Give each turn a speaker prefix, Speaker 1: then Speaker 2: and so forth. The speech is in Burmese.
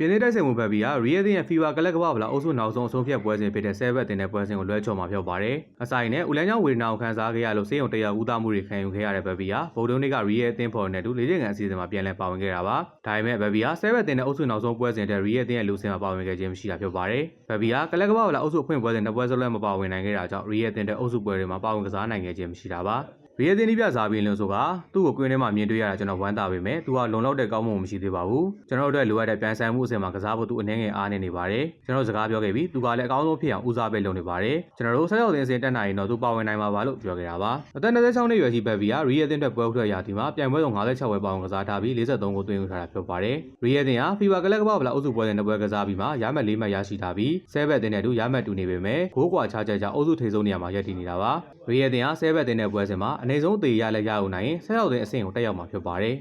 Speaker 1: ပြည်သေးတိုက်ဆိုင်မှုဘက်ဘီကရီယယ်တင်ရဲ့ဖီဗာကလပ်ကပ္ပဗလာအုပ်စုနောက်ဆုံးအဆုံးဖြတ်ပွဲစဉ်ဖြစ်တဲ့ဆဲဘက်တင်တဲ့ပွဲစဉ်ကိုလွှဲချော်မှာဖြစ်ပါတယ်။အဆိုင်နဲ့ဦးလန်းချောင်းဝေဒနာကိုခံစားခဲ့ရလို့စေယုံတရားဦးသားမှုတွေခံယူခဲ့ရတဲ့ဘက်ဘီကဗုဒ္ဓနေ့ကရီယယ်တင်ဖော်နဲ့တူလေးချက်ကန်အစီအစဉ်မှာပြန်လည်ပါဝင်ခဲ့တာပါ။ဒါပေမဲ့ဘက်ဘီကဆဲဘက်တင်တဲ့အုပ်စုနောက်ဆုံးပွဲစဉ်တဲ့ရီယယ်တင်ရဲ့လူစင်မှာပါဝင်ခဲ့ခြင်းမရှိတာဖြစ်ပါတယ်။ဘက်ဘီကကလပ်ကပ္ပဗလာအုပ်စုအဖွင့်ပွဲစဉ်နှစ်ပွဲစလုံးမပါဝင်နိုင်ခဲ့တာကြောင့်ရီယယ်တင်တဲ့အုပ်စုပွဲတွေမှာပါဝင်ကစားနိုင်ခဲ့ခြင်းမရှိတာပါ။ ရီယယ်တင်ဒီပြစားပြီးလို့ဆိုကသူ့ကိုကွင်းထဲမှာမြင်တွေ့ရတာကျွန်တော်ဝမ်းသာပေမဲ့သူကလုံလောက်တဲ့ကောင်းမှုမရှိသေးပါဘူးကျွန်တော်တို့အတွက်လိုအပ်တဲ့ပြန်ဆိုင်မှုအစင်မှာကစားဖို့သူအနေငယ်အားနေနေပါတယ်ကျွန်တော်စကားပြောခဲ့ပြီးသူကလည်းအကောင်းဆုံးဖြစ်အောင်ဦးစားပေးလုပ်နေပါတယ်ကျွန်တော်တို့ဆက်ရောက်တင်စင်တက်နိုင်ရင်တော့သူပါဝင်နိုင်မှာပါလို့ပြောခဲ့တာပါအသက်26နှစ်ရွယ်ရှိဘက်ဘီကရီယယ်တင်အတွက်ပွဲဥထွက်ရာဒီမှာပြိုင်ပွဲဆုံး56ပွဲပါဝင်ကစားထားပြီး43ကိုသွင်းယူထားတာဖြစ်ပါတယ်ရီယယ်တင်ကဖီဗာကလပ်ကပ္ပဗလာအုပ်စုပွဲစဉ်တစ်ပွဲကစားပြီးမှရမှတ်၄မှတ်ရရှိထားပြီးဆဲဘက်တင်တဲ့သူရမှတ်တူနေပေမဲ့ဂိုးကွာချချက်ကြောင့်အုပ်စုထိပ်ဆုံးနေရာမှာရပ်တည်နေတာပါရီယယ်တင်ကဆဲဘက်တင်တဲ့ပွဲစဉ်မှာအနေဆုံးအသေးရလက်ရအောင်နိုင်ရင်ဆက်ရောက်တဲ့အဆင့်ကိုတက်ရောက်မှာဖြစ်ပါတယ်